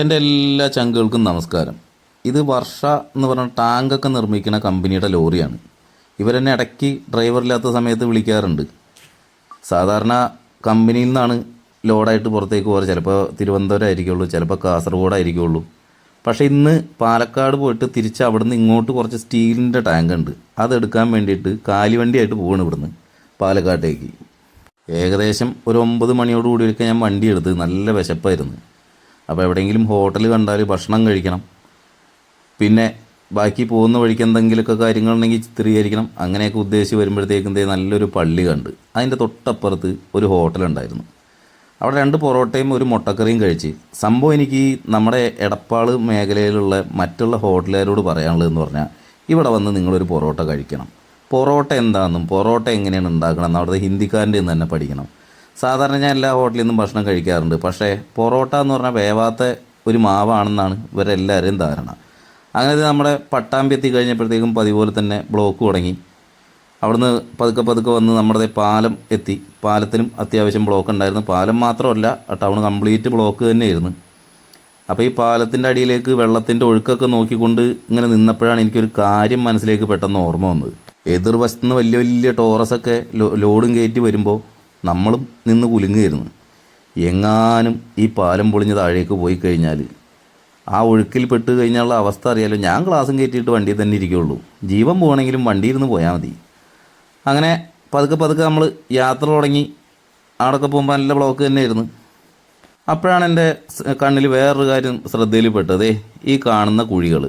എന്റെ എല്ലാ ചങ്കുകൾക്കും നമസ്കാരം. ഇത് വർഷ എന്ന് പറഞ്ഞ ടാങ്കൊക്കെ നിർമ്മിക്കുന്ന കമ്പനിയുടെ ലോറിയാണ്. ഇവരെന്നെ ഇടയ്ക്ക് ഡ്രൈവറില്ലാത്ത സമയത്ത് വിളിക്കാറുണ്ട്. സാധാരണ കമ്പനിയിൽ നിന്നാണ് ലോഡായിട്ട് പുറത്തേക്ക് പോകാറ്. ചിലപ്പോൾ തിരുവനന്തപുരം ആയിരിക്കുള്ളൂ ചിലപ്പോൾ കാസർഗോഡ് ആയിരിക്കുള്ളൂ പക്ഷേ ഇന്ന് പാലക്കാട് പോയിട്ട് തിരിച്ച് അവിടുന്ന് ഇങ്ങോട്ട് കുറച്ച് സ്റ്റീലിന്റെ ടാങ്ക് ഉണ്ട്. അതെടുക്കാൻ വേണ്ടിയിട്ട് കാലിവണ്ടിയായിട്ട് പോവാണ് ഇവിടുന്ന് പാലക്കാട്ടേക്ക്. ഏകദേശം ഒരു ഒമ്പത് മണിയോട് കൂടിയൊക്കെ ഞാൻ വണ്ടി എടുത്ത് നല്ല വിശപ്പായിരുന്നു. അപ്പോൾ എവിടെയെങ്കിലും ഹോട്ടൽ കണ്ടാൽ ഭക്ഷണം കഴിക്കണം. പിന്നെ ബാക്കി പോകുന്ന വഴിക്ക് എന്തെങ്കിലുമൊക്കെ കാര്യങ്ങളുണ്ടെങ്കിൽ ചിത്രീകരിക്കണം അങ്ങനെയൊക്കെ ഉദ്ദേശിച്ച് വരുമ്പോഴത്തേക്കും ദേ നല്ലൊരു പള്ളി കണ്ട്. അതിന്റെ തൊട്ടപ്പുറത്ത് ഒരു ഹോട്ടൽ ഉണ്ടായിരുന്നു. അവിടെ രണ്ട് പൊറോട്ടയും ഒരു മുട്ടക്കറിയും കഴിച്ച്. സംഭവം എനിക്ക് നമ്മുടെ എടപ്പാൾ മേഖലയിലുള്ള മറ്റുള്ള ഹോട്ടലുകാരോട് പറയാനുള്ളതെന്ന് പറഞ്ഞാൽ ഇവിടെ വന്ന് നിങ്ങളൊരു പൊറോട്ട കഴിക്കണം. പൊറോട്ട എന്താണെന്നും പൊറോട്ട എങ്ങനെയാണ് ഉണ്ടാക്കണം എന്ന് അവിടുത്തെ ഹിന്ദിക്കാരന്റെ നിന്ന് തന്നെ പഠിക്കണം. സാധാരണ ഞാൻ എല്ലാ ഹോട്ടലിൽ നിന്നും ഭക്ഷണം കഴിക്കാറുണ്ട്. പക്ഷേ പൊറോട്ട എന്ന് പറഞ്ഞാൽ വേവാത്ത ഒരു മാവാണെന്നാണ് ഇവരെല്ലാവരെയും ധാരണ. അങ്ങനെ ഇത് നമ്മുടെ പട്ടാമ്പി എത്തി കഴിഞ്ഞപ്പോഴത്തേക്കും പതിപോലെ തന്നെ ബ്ലോക്ക് തുടങ്ങി. അവിടുന്ന് പതുക്കെ പതുക്കെ വന്ന് നമ്മുടെ പാലം എത്തി. പാലത്തിനും അത്യാവശ്യം ബ്ലോക്ക് ഉണ്ടായിരുന്നു. പാലം മാത്രമല്ല ടൗൺ കംപ്ലീറ്റ് ബ്ലോക്ക് തന്നെയായിരുന്നു. അപ്പോൾ ഈ പാലത്തിന്റെ അടിയിലേക്ക് വെള്ളത്തിന്റെ ഒഴുക്കൊക്കെ നോക്കിക്കൊണ്ട് ഇങ്ങനെ നിന്നപ്പോഴാണ് എനിക്കൊരു കാര്യം മനസ്സിലേക്ക് പെട്ടെന്ന് ഓർമ്മ വന്നത്. എതിർവശത്ത് നിന്ന് വലിയ വലിയ ടോറസൊക്കെ ലോഡും കയറ്റി വരുമ്പോൾ നമ്മളും നിന്ന് കുലുങ്ങുകയായിരുന്നു. എങ്ങാനും ഈ പാലം പൊളിഞ്ഞ് താഴേക്ക് പോയി കഴിഞ്ഞാൽ ആ ഒഴുക്കിൽ പെട്ട് കഴിഞ്ഞാലുള്ള അവസ്ഥ അറിയാലോ. ഞാൻ ക്ലാസ്സും കയറ്റിയിട്ട് വണ്ടിയിൽ തന്നെ ഇരിക്കുകയുള്ളൂ ജീവൻ പോകണമെങ്കിലും വണ്ടിയിൽ നിന്ന് പോയാൽ മതി. അങ്ങനെ പതുക്കെ പതുക്കെ നമ്മൾ യാത്ര തുടങ്ങി. അവിടെയൊക്കെ പോകുമ്പോൾ നല്ല ബ്ലോക്ക് തന്നെ ആയിരുന്നു അപ്പോഴാണ് എന്റെ കണ്ണിൽ വേറൊരു കാര്യം ശ്രദ്ധയിൽപ്പെട്ടതേ. ഈ കാണുന്ന കുഴികൾ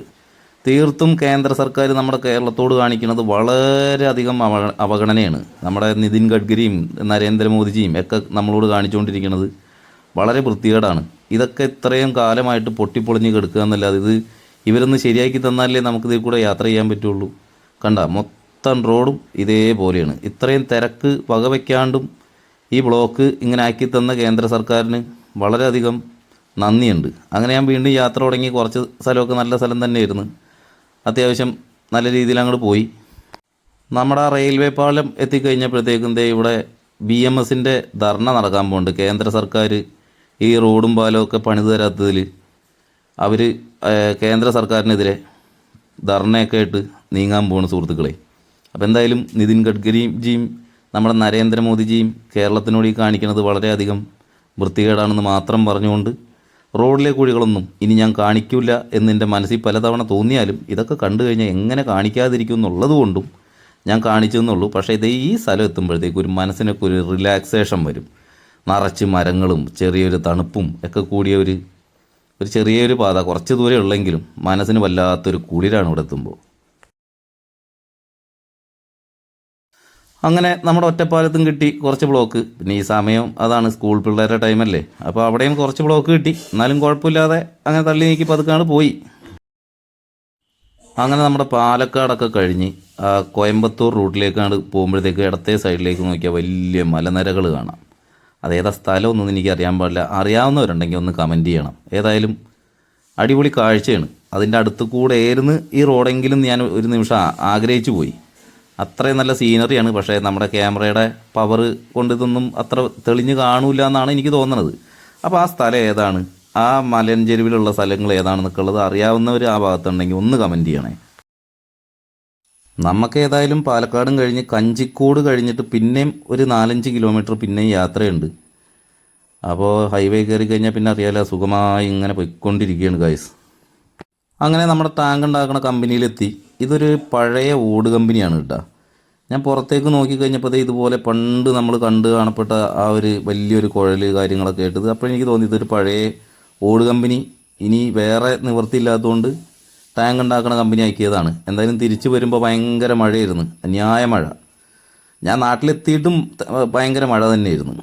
തീർത്തും കേന്ദ്ര സർക്കാർ നമ്മുടെ കേരളത്തോട് കാണിക്കുന്നത് വളരെയധികം അവ അവഗണനയാണ്. നമ്മുടെ നിതിൻ ഗഡ്കരിയും നരേന്ദ്രമോദിജിയും ഒക്കെ നമ്മളോട് കാണിച്ചുകൊണ്ടിരിക്കുന്നത് വളരെ വൃത്തികേടാണ്. ഇതൊക്കെ ഇത്രയും കാലമായിട്ട് പൊട്ടിപ്പൊളിഞ്ഞ് കിടക്കുക എന്നല്ലാതെ ഇത് ഇവരൊന്ന് ശരിയാക്കി തന്നാലേ നമുക്കിതിൽ കൂടെ യാത്ര ചെയ്യാൻ പറ്റുള്ളൂ. കണ്ട മൊത്തം റോഡും ഇതേപോലെയാണ്. ഇത്രയും തിരക്ക് വകവയ്ക്കാണ്ടും ഈ ബ്ലോക്ക് ഇങ്ങനെ ആക്കി തന്ന കേന്ദ്ര സർക്കാരിന് വളരെയധികം നന്ദിയുണ്ട്. അങ്ങനെ ഞാൻ വീണ്ടും യാത്ര തുടങ്ങി കുറച്ച് സ്ഥലമൊക്കെ നല്ല സ്ഥലം തന്നെയായിരുന്നു. അത്യാവശ്യം നല്ല രീതിയിൽ അങ്ങോട്ട് പോയി. നമ്മുടെ റെയിൽവേ പാലം എത്തിക്കഴിഞ്ഞപ്പോഴത്തേക്കും ദേ ഇവിടെ ബി എം എസിന്റെ ധർണ നടക്കാൻ പോകുന്നുണ്ട് കേന്ദ്ര സർക്കാർ ഈ റോഡും പാലവും ഒക്കെ പണിത് തരാത്തതിൽ അവർ കേന്ദ്ര സർക്കാരിനെതിരെ ധർണയൊക്കെ ആയിട്ട് നീങ്ങാൻ പോകുന്നു സുഹൃത്തുക്കളെ. അപ്പോൾ എന്തായാലും നിതിൻ ഗഡ്കരിജിയും നമ്മുടെ നരേന്ദ്രമോദിജിയും കേരളത്തിനോട് ഈ കാണിക്കുന്നത് വളരെയധികം വൃത്തികേടാണെന്ന് മാത്രം പറഞ്ഞുകൊണ്ട് റോഡിലെ കുഴികളൊന്നും ഇനി ഞാൻ കാണിക്കില്ല എന്നെന്റെ മനസ്സിൽ പലതവണ തോന്നിയാലും ഇതൊക്കെ കണ്ടു കഴിഞ്ഞാൽ എങ്ങനെ കാണിക്കാതിരിക്കും എന്നുള്ളതുകൊണ്ടും ഞാൻ കാണിച്ചു എന്നുള്ളൂ. പക്ഷേ ഇത് ഈ സ്ഥലം എത്തുമ്പോഴത്തേക്ക് ഒരു മനസ്സിനൊക്കെ ഒരു റിലാക്സേഷൻ വരും. നിറച്ച് മരങ്ങളും ചെറിയൊരു തണുപ്പും ഒക്കെ കൂടിയ ഒരു ഒരു ചെറിയൊരു പാത കുറച്ച് ദൂരെ ഉള്ളെങ്കിലും മനസ്സിന് വല്ലാത്തൊരു കുളിരാണ് ഇവിടെ എത്തുമ്പോൾ. അങ്ങനെ നമ്മുടെ ഒറ്റപ്പാലത്തും കിട്ടി കുറച്ച് ബ്ലോക്ക് പിന്നെ ഈ സമയം അതാണ് സ്കൂൾ പിള്ളേരുടെ ടൈമല്ലേ അപ്പോൾ അവിടെയും കുറച്ച് ബ്ലോക്ക് കിട്ടി. എന്നാലും കുഴപ്പമില്ലാതെ അങ്ങനെ തള്ളി നീക്കി പതുക്കാണ് പോയി. അങ്ങനെ നമ്മുടെ പാലക്കാടൊക്കെ കഴിഞ്ഞ് കോയമ്പത്തൂർ റൂട്ടിലേക്കാണ് പോകുമ്പോഴത്തേക്ക് ഇടത്തെ സൈഡിലേക്ക് നോക്കിയാൽ വലിയ മലനിരകൾ കാണാം. അതേതാ സ്ഥലമൊന്നും എനിക്ക് അറിയാൻ പാടില്ല. അറിയാവുന്നവരുണ്ടെങ്കിൽ ഒന്ന് കമന്റ് ചെയ്യണം. ഏതായാലും അടിപൊളി കാഴ്ചയാണ്. അതിന്റെ അടുത്ത് കൂടെ ഏരുന്ന് ഈ റോഡെങ്കിലും ഞാൻ ഒരു നിമിഷം ആഗ്രഹിച്ചു പോയി. അത്രയും നല്ല സീനറിയാണ് പക്ഷേ നമ്മുടെ ക്യാമറയുടെ പവർ കൊണ്ട് ഇതൊന്നും അത്ര തെളിഞ്ഞ് കാണൂല എന്നാണ് എനിക്ക് തോന്നുന്നത് അപ്പോൾ ആ സ്ഥലം ഏതാണ്? ആ മലഞ്ചെരുവിലുള്ള സ്ഥലങ്ങൾ ഏതാണെന്നൊക്കെ ഉള്ളത് അറിയാവുന്നവർ ആ ഭാഗത്തുണ്ടെങ്കിൽ ഒന്ന് കമന്റ് ചെയ്യണേ. നമുക്ക് ഏതായാലും പാലക്കാടും കഴിഞ്ഞ് കഞ്ചിക്കോട് കഴിഞ്ഞിട്ട് പിന്നെയും ഒരു നാലഞ്ച് കിലോമീറ്റർ പിന്നെയും യാത്രയുണ്ട്. അപ്പോൾ ഹൈവേ കയറി കഴിഞ്ഞാൽ പിന്നെ അറിയാലോ സുഖമായി ഇങ്ങനെ പോയിക്കൊണ്ടിരിക്കുകയാണ് ഗൈസ് അങ്ങനെ നമ്മുടെ ടാങ്ക് ഉണ്ടാക്കുന്ന കമ്പനിയിലെത്തി ഇതൊരു പഴയ ഓട് കമ്പനിയാണ് കേട്ടോ ഞാൻ പുറത്തേക്ക് നോക്കിക്കഴിഞ്ഞപ്പോൾ ഇതുപോലെ പണ്ട് നമ്മൾ കണ്ട് കാണപ്പെട്ട ആ ഒരു വലിയൊരു കുഴൽ കാര്യങ്ങളൊക്കെ കേട്ടത് അപ്പോൾ എനിക്ക് തോന്നി ഇതൊരു പഴയ ഓട് കമ്പനി ഇനി വേറെ നിവൃത്തിയില്ലാത്തതുകൊണ്ട് ടാങ്ക് ഉണ്ടാക്കുന്ന കമ്പനി ആക്കിയതാണ്. എന്തായാലും തിരിച്ചു വരുമ്പോൾ ഭയങ്കര മഴയായിരുന്നു. അന്യായ മഴ. ഞാൻ നാട്ടിലെത്തിയിട്ടും ഭയങ്കര മഴ തന്നെയായിരുന്നു.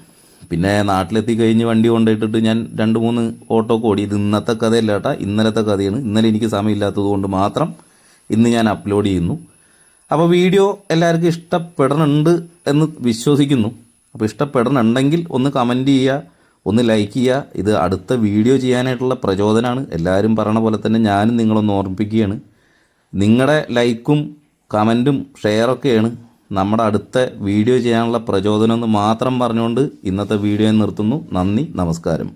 പിന്നെ നാട്ടിലെത്തി കഴിഞ്ഞ് വണ്ടി കൊണ്ടിട്ടിട്ട് ഞാൻ രണ്ട് മൂന്ന് ഓട്ടോ ഓടി ഇത് ഇന്നത്തെ കഥയല്ല കേട്ടാ ഇന്നലത്തെ കഥയാണ്. ഇന്നലെ എനിക്ക് സമയമില്ലാത്തത് കൊണ്ട് മാത്രം ഇന്ന് ഞാൻ അപ്ലോഡ് ചെയ്യുന്നു. അപ്പോൾ വീഡിയോ എല്ലാവർക്കും ഇഷ്ടപ്പെടണുണ്ട് എന്ന് വിശ്വസിക്കുന്നു. അപ്പോൾ ഇഷ്ടപ്പെടണുണ്ടെങ്കിൽ ഒന്ന് കമന്റ് ചെയ്യുക ഒന്ന് ലൈക്ക് ചെയ്യുക. ഇത് അടുത്ത വീഡിയോ ചെയ്യാനായിട്ടുള്ള പ്രചോദനമാണ് എല്ലാവരും പറയണ പോലെ തന്നെ ഞാനും നിങ്ങളൊന്ന് ഓർമ്മിപ്പിക്കുകയാണ്. നിങ്ങളുടെ ലൈക്കും കമന്റും ഷെയറൊക്കെയാണ് നമ്മുടെ അടുത്ത വീഡിയോ ചെയ്യാനുള്ള പ്രചോദനം എന്ന് മാത്രം പറഞ്ഞുകൊണ്ട് ഇന്നത്തെ വീഡിയോ നിർത്തുന്നു. നന്ദി നമസ്കാരം.